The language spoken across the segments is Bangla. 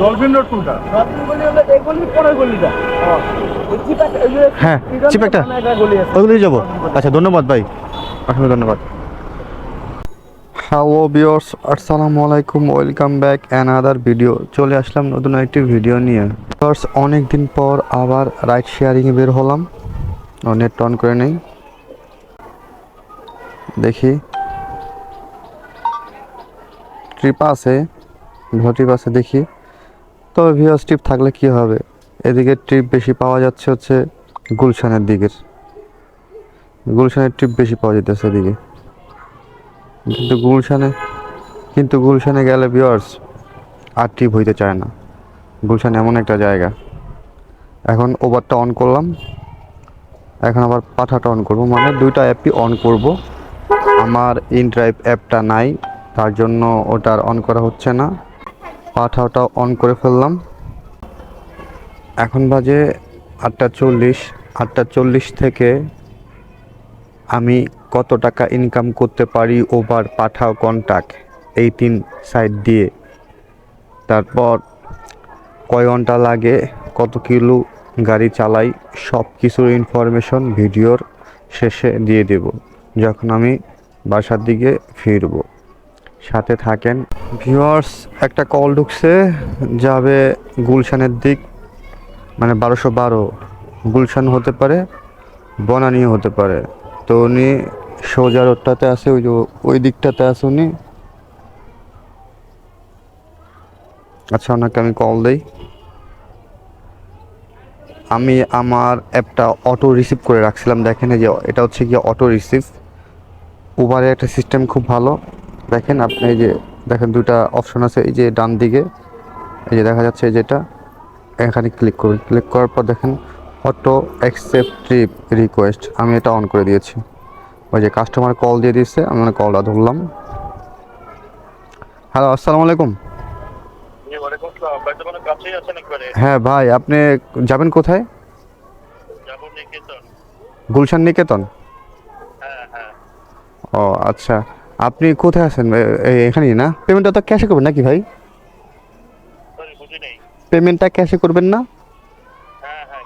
ডলফিন রোড কোনটা? রতন গলি হলো এই গলি পরের গলিটা হ্যাঁ, চিপ একটা। সামনে গলি আছে ওইগুলোই যাব। আচ্ছা ধন্যবাদ ভাই। অসংখ্য ধন্যবাদ। হ্যালো বিয়র্স আসসালামু আলাইকুম ওয়েলকাম ব্যাক অ্যানাদার ভিডিও চলে আসলাম নতুন একটি ভিডিও নিয়ে। বিয়র্স অনেক দিন পর আবার রাইড শেয়ারিংয়ে বের হলাম। নেট অন করে নেই। দেখি। ট্রিপ আছে। ভালো ট্রিপ আছে দেখি। তবে ভিওস ট্রিপ থাকলে কি হবে? এদিকে ট্রিপ বেশি পাওয়া যাচ্ছে হচ্ছে গুলশানের দিকের গুলশানের ট্রিপ বেশি পাওয়া যেতেছে এদিকে। কিন্তু গুলশানে কিন্তু গুলশানে গেলে ভিওর্স আর ট্রিপ হইতে চায় না। গুলশান এমন একটা জায়গা। এখন ওভারটা অন করলাম। এখন আবার পাঠাটা অন করব। মানে দুইটা অ্যাপই অন করব। আমার ইন ড্রাইভ অ্যাপটা নাই। তার জন্য ওটা অন করা হচ্ছে না। পাঠাটা অন করে ফেললাম। এখন বাজে আটটা চল্লিশ। আটটা চল্লিশ থেকে আমি কত টাকা ইনকাম করতে পারি ওভার পাঠাও কন্ট্যাক্ট এই তিন সাইড দিয়ে। তারপর কয় ঘণ্টা লাগে, কত কিলো গাড়ি চালাই সব কিছুর ইনফরমেশন ভিডিওর শেষে দিয়ে দেব, যখন আমি বাসার দিকে ফিরব। সাথে থাকেন। ভিউয়ার্স একটা কল ঢুকছে, যাবে গুলশানের দিক মানে বারোশো বারো। গুলশান হতে পারে বনানিও হতে পারে। তো উনি সোজা রোডটাতে আছে, ওই যে ওই দিকটাতে আছে উনি। আচ্ছা ওনাকে আমি কল দেই। আমি আমার অ্যাপটা অটো রিসিভ করে রাখছিলাম, দেখেন যে, এটা হচ্ছে কি অটো রিসিভ উবারে একটা সিস্টেম খুব ভালো। দেখেন আপনি এই যে দেখেন দুটা অপশন আছে এই যে ডান দিকে এই যে দেখা যাচ্ছে এই যেটা এখানে ক্লিক করুন। ক্লিক করার পর দেখেন অটো অ্যাকসেপ্ট ট্রিপ রিকোয়েস্ট আমি এটা অন করে দিয়েছি। ওই যে কাস্টমার কল দিয়ে দিয়েছে আমি মানে কলটা ধরলাম। হ্যালো আসসালামু আলাইকুম। হ্যাঁ ভাই আপনি যাবেন কোথায়? নিকেতন। গুলশান নিকেতন? হ্যাঁ হ্যাঁ। ও আচ্ছা। আপনি কোথায় আছেন? এখানেই না? পেমেন্টটা তো ক্যাশে করবেন নাকি ভাই? পেমেন্টটা ক্যাশে করবেন না? হ্যাঁ হ্যাঁ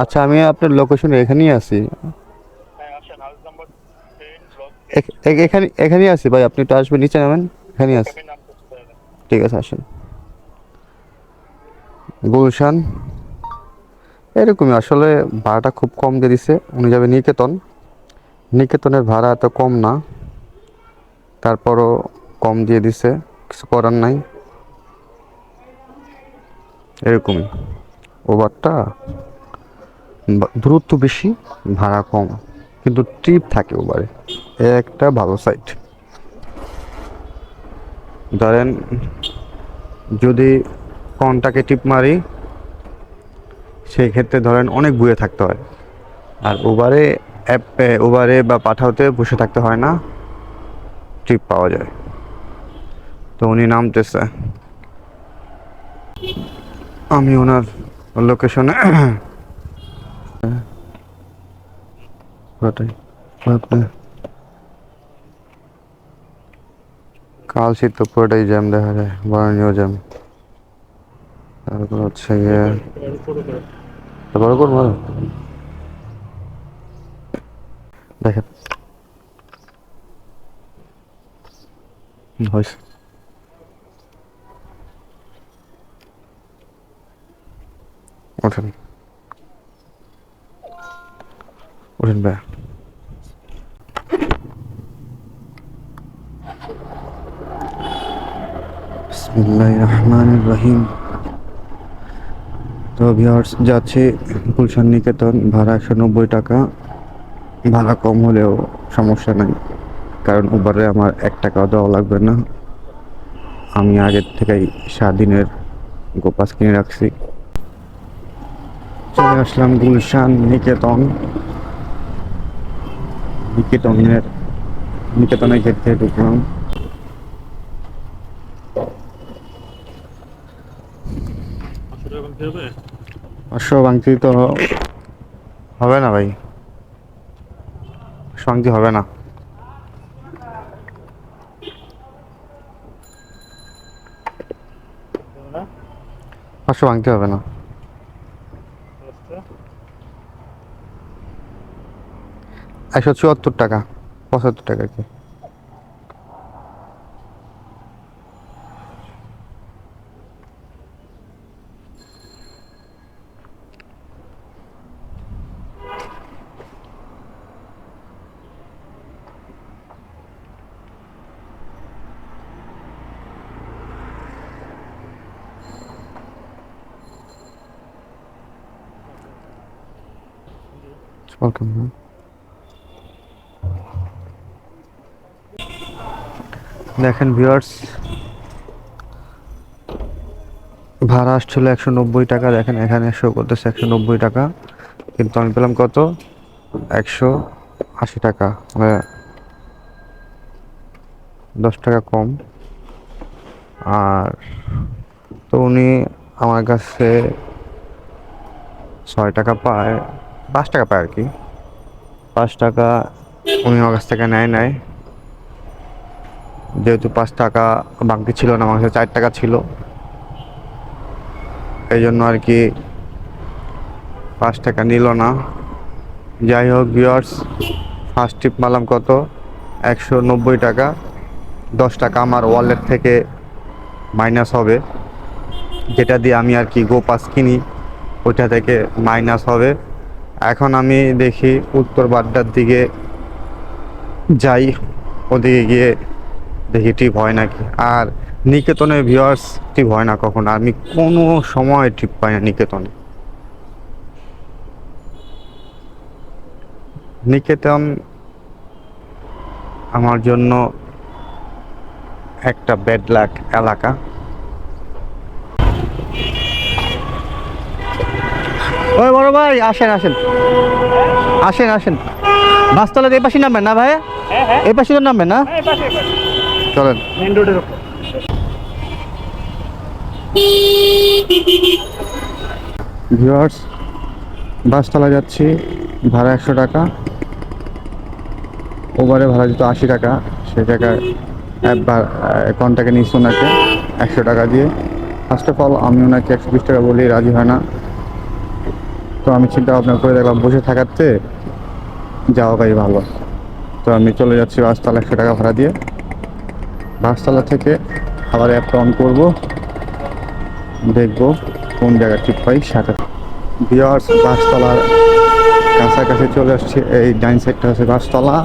আচ্ছা আমি আপনার লোকেশন এখানেই আছি। হ্যাঁ এখানে এখানেই আছি ভাই আপনি একটু আসবেন নিচে নামেন এখানেই আছি। ঠিক আছে আসেন। গুলশান। এরকমই আসলে ভাড়াটা খুব কম দিয়ে দিছে উনি যাবে নিকেতন। নিকেতনের ভাড়া এত কম না। তারপরও কম দিয়ে দিছে, কিছু করার নাই। এরকমই। ওভারটা দূরত্ব বেশি, ভাড়া কম, কিন্তু ট্রিপ থাকে ওভারে। একটা ভালো সাইট ধরেন, যদি কনটাকে টিপ মারি সেই ক্ষেত্রে ধরেন অনেক বুয়ে থাকতে হয়। আর ওভারে অ্যাপে ওভারে বা পাঠাওতে বসে থাকতে হয় না। ট্রিপ পাওয়া যায়। তো উনি নামতেছে। আমি ওনার লোকেশনে ওটাই আপনি কাল শীত তো পুরোটাই জ্যাম দেখা যায় বরণীয় জ্যাম। তারপর হচ্ছে গিয়ে করব দেখেন। হয়েছে ওঠেন ওঠেন ভাই বিসমিল্লাহ রহমান রহিম তো ভিওর্স যাচ্ছে গুলশান নিকেতন, ভাড়া একশো নব্বই টাকা। ভাড়া কম হলেও সমস্যা নাই। কারণ উবারে আমার এক টাকাও দেওয়া লাগবে না। আমি আগের থেকেই স্বাধীনের গোপাস কিনে রাখছি। চলে আসলাম গুলশান নিকেতন। নিকেতনের নিকেতনের গেট থেকে ঢুকলাম। তো হবে? না ভাই। পাঁচশো হবে না। পাঁচশো ভাঙতে হবে না। একশো চুয়াত্তর টাকা পঁচাত্তর টাকা কি। Welcome. man. দেখেন ভিউয়ার্স ভাড়া আসছিল একশো নব্বই টাকা। দেখেন এখানে শো করতেছে একশো নব্বই টাকা। কিন্তু আমি পেলাম কত? একশো আশি টাকা। মানে দশ টাকা কম। আর তো উনি আমার কাছে ছয় টাকা পায়। পাঁচ টাকা পায় আর কি। পাঁচ টাকা উনি আমার কাছ থেকে নেয় নেয় যেহেতু পাঁচ টাকা বাকি ছিল না আমার কাছে চার টাকা ছিল। এই জন্য আর কি পাঁচ টাকা নিল না। যাই হোক ভিওর্স ফার্স্ট টিপ মারলাম কত? একশো নব্বই টাকা। দশ টাকা আমার ওয়ালেট থেকে মাইনাস হবে। যেটা দিয়ে আমি আর কি গো পাস কিনি ওইটা থেকে মাইনাস হবে। এখন আমি দেখি উত্তর বাড্ডার দিকে যাই, ওদিকে গিয়ে দেখি ট্রিপ হয় নাকি। আর নিকেতনে ভিউয়ার্স ট্রিপ হয় না কখনো। আমি কোনো সময় ট্রিপ পাই না নিকেতনে। নিকেতন আমার জন্য একটা ব্যাড লাক এলাকা। ওই বড় ভাই আসেন আসেন। আসেন আসেন। বাসতলার এই পাশে নামবেন না ভাই? হ্যাঁ হ্যাঁ। এই পাশে তো নামবেন না? এই পাশে এই চলেন। রোডের ভিউয়ার্স বাসতলা যাচ্ছি ভাড়া একশো টাকা। ওভারে ভাড়া যেত আশি টাকা সে টাকায় কন্টাকে নিচ্ছি ওনাকে একশো টাকা দিয়ে। ফার্স্ট অফ অল আমি ওনাকে একশো বিশ টাকা বলি রাজি হয় না। তো আমি চিন্তা ভাবনা করে দেখলাম বসে থাকার থাকাতে যাওয়াটাই ভালো। তো আমি চলে যাচ্ছি বাসতলা একশো টাকা ভাড়া দিয়ে। বাসতলা থেকে আবার অ্যাপটা অন করব। দেখব কোন জায়গায় ঠিক পাই সাথে বিয়ার্স বাসতলার কাছাকাছি চলে আসছে, এই ডাইন সাইডটা হচ্ছে বাসতলা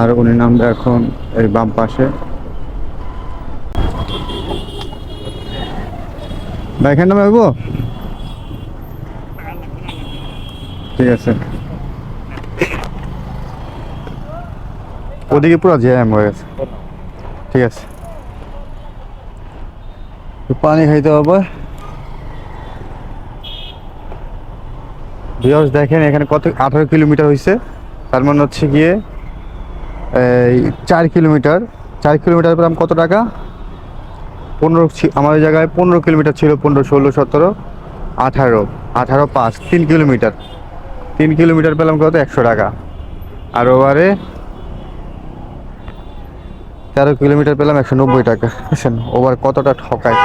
আর উনি নামবে এখন এই বাম পাশে। এখানে নামে হইব ঠিক আছে। ওদিকে পুরো জ্যাম হয়ে গেছে। ঠিক আছে। পানি খাইতে হবে। ভিউয়ার্স দেখেন এখানে কত আঠারো কিলোমিটার হয়েছে তার মানে হচ্ছে গিয়ে এই চার কিলোমিটার। চার কিলোমিটার পেলাম কত টাকা? পনেরো আমাদের জায়গায় পনেরো কিলোমিটার ছিল, পনেরো, ষোলো, সতেরো, আঠারো আঠারো পাঁচ, তিন কিলোমিটার। তিন কিলোমিটার পেলাম কত? একশো টাকা। আর ওভারে তেরো কিলোমিটার পেলাম একশো নব্বই টাকা। বুঝছেন? ওভার কতটা ঠকায়।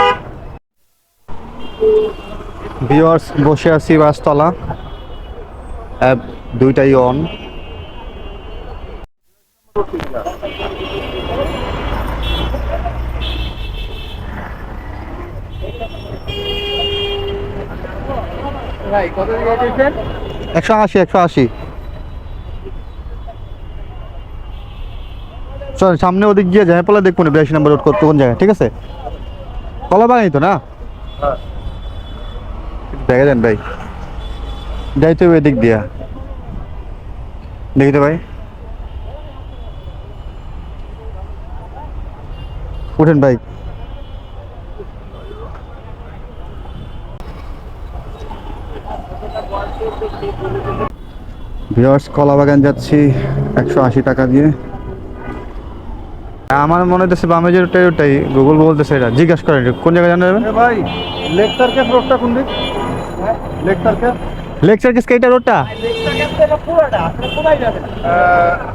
ভিওয়ার্স বসে আছি বাসতলা। অ্যাপ দুইটাই অন ভাই, কত একশো আশি একশো আশি। চল, সামনে ওদিক গিয়ে জামাপালা দেখব না বিরাশি নম্বর রোড করতে কোন জায়গায়, ঠিক আছে? কলা বাগানি তো না? দেখে দেন ভাই। যাইতে হবে এদিক দিয়া। দেখি তো ভাই। উঠেন ভাই। ভিওর্স কলা বাগান যাচ্ছি একশো আশি টাকা দিয়ে। আমার মনে হচ্ছে বামে যে ওটাই ওটাই গুগল বলতেছে এটা। জিজ্ঞাসা করেন কোন জায়গায় জানা যাবেন? এ ভাই লেক সার্কেস রোডটা কোন দিক লেক সার্কেস লেক সার্কিস এইটা রোডটা লেক সার্কেস থেকে পুরোটা আপনি কোথায় যাবেন?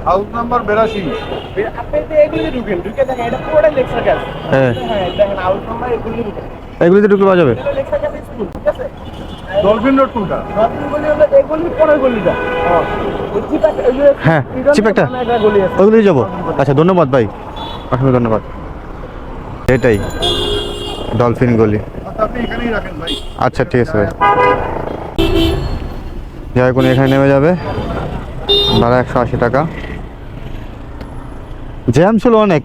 হাউস নাম্বার বেরাশি। আপনি তো এগুলি ঢুকেন ঢুকে দেখেন এটা পুরোটাই লেক সার্কেস হ্যাঁ। হ্যাঁ দেখেন আউট নাম্বার এগুলি ঢুকেন এগুলিতে ঢুকতে পাওয়া যাবে? লেক সার্কেস ডলফিন রোড কোনটা ডলফিন গলি হলো এই গলির পরের গলিটা ওই চিপ একটা- ওই যে হ্যাঁ, চিপ একটা। ওইগুলোই যাব। আচ্ছা ধন্যবাদ ভাই। অসংখ্য ধন্যবাদ। এটাই ডলফিন গলি। আচ্ছা আচ্ছা ঠিক আছে ভাই। যাই কোন এখানে নেমে যাবে। ভাড়া একশো আশি টাকা। জ্যাম ছিল অনেক।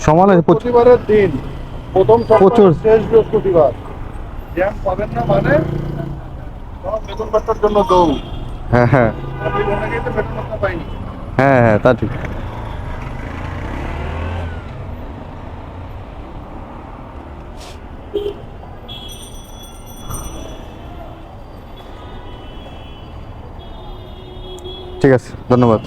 সমান প্রচুর। প্রচুর। জ্যাম পাবেন না মানে বেতন পাত্তার জন্য দৌড়। হ্যাঁ হ্যাঁ। হ্যাঁ হ্যাঁ তা ঠিক। ঠিক আছে ধন্যবাদ।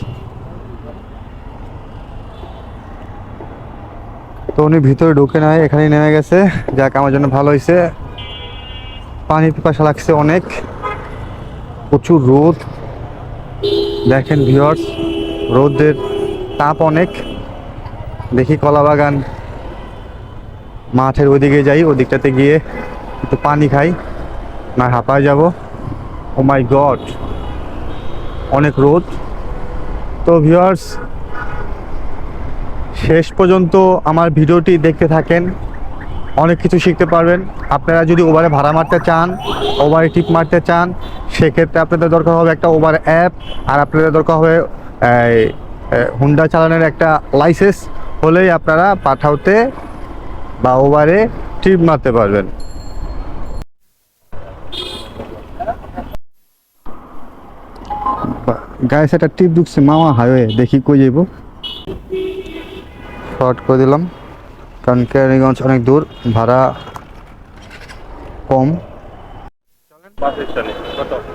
তো উনি ভিতরে ঢুকে নাই এখানেই নেমে গেছে। যাক আমার জন্য ভালো হয়েছে পানি পিপাসা লাগছে অনেক। প্রচুর রোদ। দেখেন ভিউয়ার্স রোদের তাপ অনেক। দেখি কলা বাগান। মাঠের ওইদিকে যাই, ওদিকটাতে গিয়ে একটু পানি খাই। না, হাঁপায় যাব। ও মাই গড অনেক রোদ। তো ভিউয়ার্স শেষ পর্যন্ত আমার ভিডিওটি দেখতে থাকেন। অনেক কিছু শিখতে পারবেন। আপনারা যদি ওভারে ভাড়া মারতে চান ওভারে টিপ মারতে চান সেক্ষেত্রে আপনাদের দরকার হবে একটা ওভার অ্যাপ আর আপনাদের দরকার হবে হুন্ডা চালানোর একটা লাইসেন্স হলেই আপনারা পাঠাওতে বা ওভারে টিপ মারতে পারবেন। গায়ে একটা টিপ ঢুকছে মামা হাইওয়ে দেখি কই যাইব। শর্ট করে দিলাম। কারণ কেরানীগঞ্জ অনেক দূর, ভাড়া কম।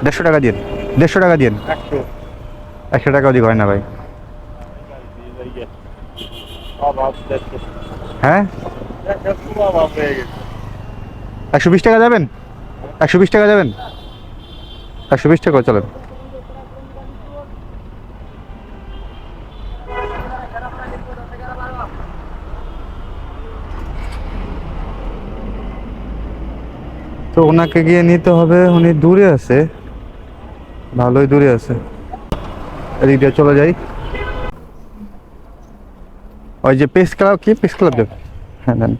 দেড়শো টাকা দিন দেড়শো টাকা দিন একশো টাকা অধিক হয় না ভাই। হ্যাঁ? একশো বিশ টাকা যাবেন? একশো বিশ টাকা যাবেন? একশো বিশ টাকা চলেন। তো ওনাকে গিয়ে নিতে হবে, উনি দূরে আছে। ভালোই দূরে আছে। এদিক দিয়ে চলে যাই। ওই যে পেস ক্লাব কি? পেস ক্লাব যাবে হ্যাঁ দেন।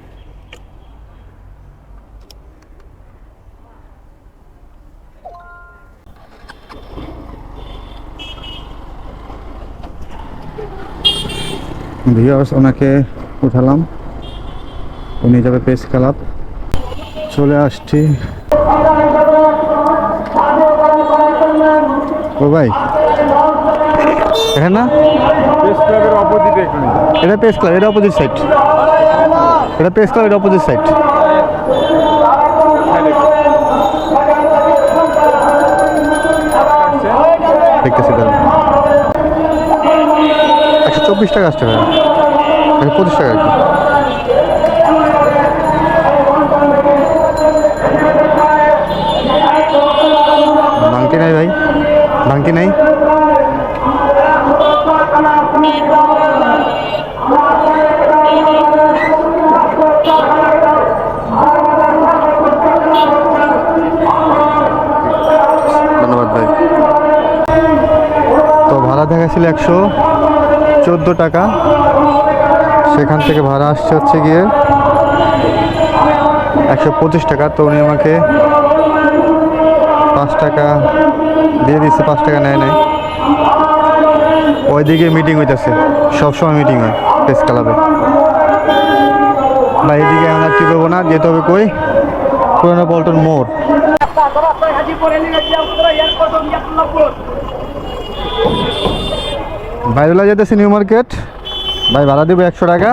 ভিউয়ার্স, ওনাকে উঠালাম। উনি যাবে পেস ক্লাব চলে আসছি। ও ভাই। এখানে না? এটা পেস ক্লাব এটা অপোজিট সাইড এটা পেস ক্লাব এটা অপোজিট সাইড দেখতেছি একশো চব্বিশ টাকা আসছে ভাই। একশো পঁচিশ টাকা আর কি। ভাঙতি নাই? ধন্যবাদ ভাই। তো ভাড়া দেখাছিল একশো চোদ্দ টাকা। সেখান থেকে ভাড়া আসছে হচ্ছে গিয়ে একশো পঁচিশ টাকা। তো উনি আমাকে পাঁচ টাকা দিয়ে দিচ্ছে পাঁচ টাকা নেয় নাই। ওইদিকে মিটিং হইতেছে, সবসময় মিটিং হয় প্রেস ক্লাবে বা এইদিকে আমরা করব না, যেতে হবে কই? পুরানো পল্টন মোড়। বাইরুলা যেতেছি নিউ মার্কেট ভাই, ভাড়া দেবো একশো টাকা।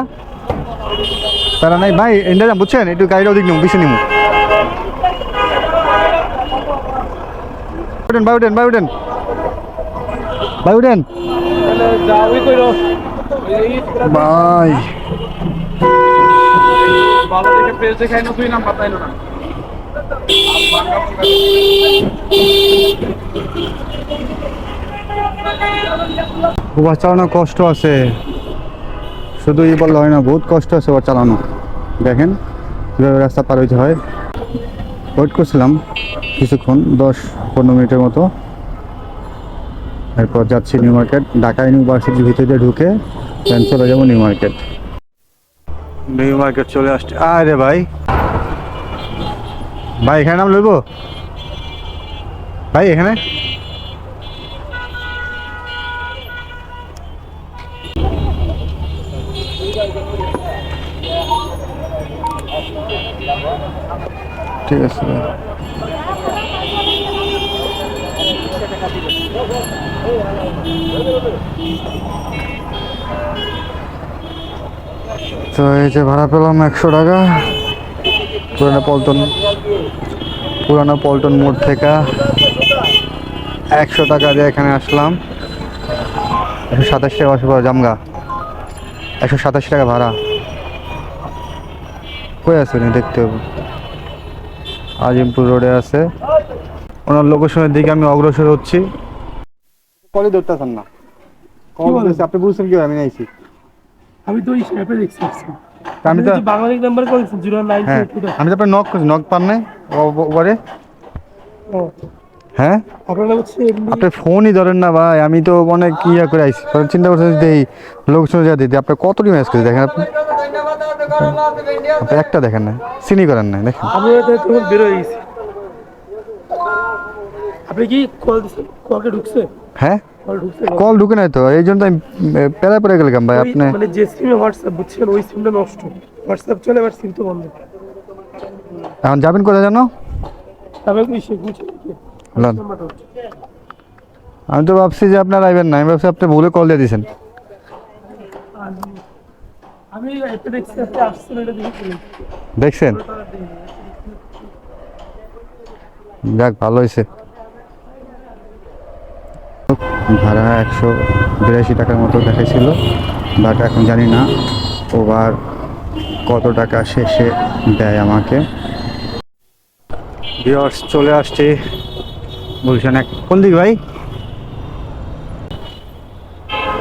তারা নাই, ভাই এটা বুঝছেন? একটু গাড়িটা ওদিক নিম বেশি নিম। উঠেন, ভাই উঠেন ভাই উঠেন। ভাই উঠেন। চালানো কষ্ট আছে। শুধু এই বললে হয় না, বহুত কষ্ট আছে ওর চালানো। দেখেন রাস্তা পার হইতে হয়। ওয়েট করছিলাম। কিছুক্ষণ, দশ পনেরো মিনিটের মতো। এরপর যাচ্ছি নিউ মার্কেট। ঢাকা ইউনিভার্সিটির ভিতরে ঢুকে দেন চলে যাব নিউ মার্কেট। নিউ মার্কেট চলে আসছে। আরে ভাই। ভাই, এখানে নাম লইব? ভাই, এখানে? ঠিক আছে তো এই যে ভাড়া পেলাম একশো টাকা, পুরানো পল্টন পুরানো পল্টন মোড় থেকে একশো টাকা দিয়ে এখানে আসলাম। একশো সাতাশ টাকা পড়া জামগা। একশো সাতাশ টাকা ভাড়া। কই আছে উনি দেখতে হবে। আজিমপুর রোডে আছে। ওনার লোকেশনের দিকে আমি অগ্রসর হচ্ছি। কলে ধরতেছেন না। কল? বলতেছি আপনি বুঝছেন কি আমি নাইছি। আমি তো ওই স্ন্যাপে দেখছি আমি তো বাংলাদেশ নাম্বার করেছি জিরো নাইন হ্যাঁ আমি তো আপনার নক করছি নক পান নাই? ওপরে? হ্যাঁ? আপনারা হচ্ছে আপনি ফোনই ধরেন না ভাই আমি তো অনেক ইয়া করে আইছি। চিন্তা করছেন এই লোকেশন যা দিতে আপনি কতটি ম্যাচ করে দেখেন আপনি। একটা দেখেন না চিনি করেন না দেখেন। আমি তো তখন বের হয়ে গেছি। আপনি কি কল দিচ্ছেন কলকে ঢুকছে? হ্যাঁ? কল ঢুকে নাই তো এই জন্য আমি পেলা পড়ে গেলাম ভাই আপনি মানে যে সিমে হোয়াটসঅ্যাপ বুঝছেন? ওই সিমটা নষ্ট। হোয়াটসঅ্যাপ চলে এবার সিম তো বন্ধ। এখন যাবেন কোথায় জানো তারপরে কি সে বুঝছে। আমি তো ভাবছি যে আপনার আইবেন না আমি ভাবছি আপনি ভুলে কল দিয়ে দিয়েছেন দেখছেন? যাক, ভালো হয়েছে। ভাড়া একশো বিরাশি টাকার মতো দেখাইছিল বাট এখন জানি না ওভার কত টাকা শেষে দেয় আমাকে। চলে আসছে বলছেন এক কোন দিক ভাই?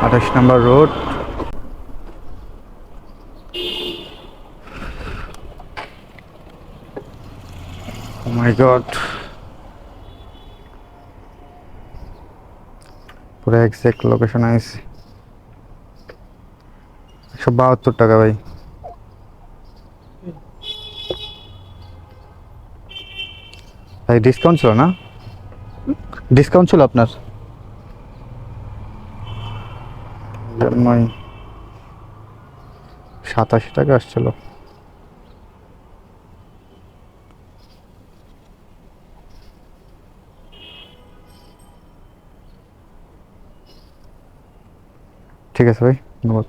আঠাশ নম্বর রোড। My god. পুরো এক্সাক্ট লোকেশন আছে একশো বাহাত্তর টাকা ভাই। ভাই ডিসকাউন্ট ছিল না? ডিসকাউন্ট ছিল আপনার? জন্যই সাতাশি টাকা আসছিল। ঠিক আছে ভাই, ধন্যবাদ।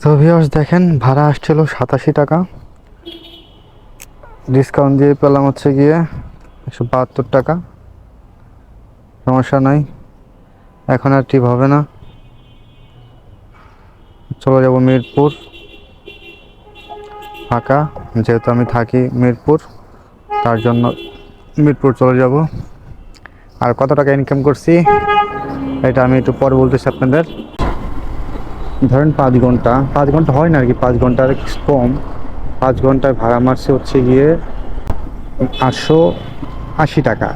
তো ভিউয়ার্স দেখেন, ভাড়া আসছিল সাতাশি টাকা। ডিসকাউন্ট দিয়ে পেলাম হচ্ছে গিয়ে একশো বাহাত্তর টাকা। সমস্যা নাই, এখন আর টিপ হবে না। চলে যাব মিরপুর। ফাঁকা, যেহেতু আমি থাকি মিরপুর, তার জন্য মিরপুর চলে যাব। আর কত টাকা ইনকাম করছি? এটা আমি একটু পরে বলতেছি আপনাদের। ধরেন পাঁচ ঘণ্টা। পাঁচ ঘণ্টা হয় না আর কি, পাঁচ ঘণ্টার কম। পাঁচ ঘন্টায় ভাড়া মারছে হচ্ছে গিয়ে আটশো আশি টাকা।